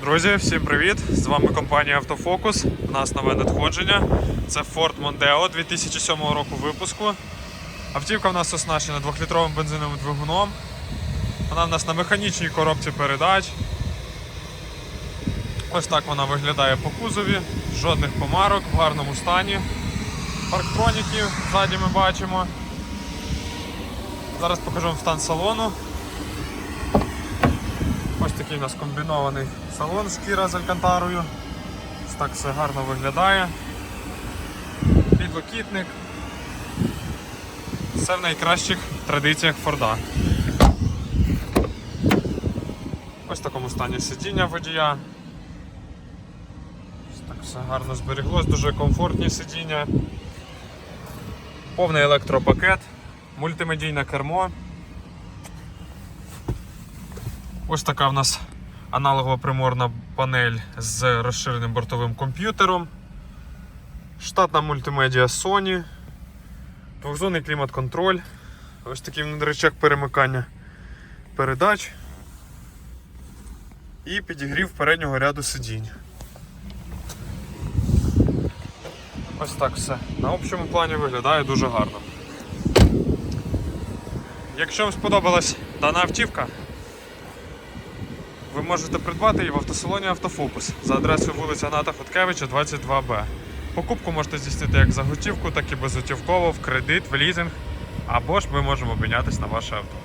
Друзі, всім привіт! З вами компанія Автофокус. У нас нове надходження. Це Ford Mondeo 2007 року випуску. Автівка в нас оснащена 2-літровим бензиновим двигуном. Вона в нас на механічній коробці передач. Ось так вона виглядає по кузові, жодних помарок, в гарному стані. Парктроніки ззаді ми бачимо. Зараз покажу вам стан салону. Ось такий у нас комбінований салон шкіра з алькантарою. Так все гарно виглядає. Підлокітник. Все в найкращих традиціях Форда. Ось в такому стані сидіння водія. Так все гарно зберіглось, дуже комфортні сидіння. Повний електропакет, мультимедійне кермо. Ось така в нас аналогова приморна панель з розширеним бортовим комп'ютером. Штатна мультимедіа Sony. Двохзонний клімат-контроль. Ось такий рычаг перемикання передач. І підігрів переднього ряду сидінь. Ось так все. На общому плані виглядає дуже гарно. Якщо вам сподобалась дана автівка, ви можете придбати її в автосалоні Автофокус за адресою вулиця Ната Хоткевича, 22Б. Покупку можете здійснити як за готівку, так і безготівково, в кредит, в лізинг, або ж ми можемо обмінятися на ваше авто.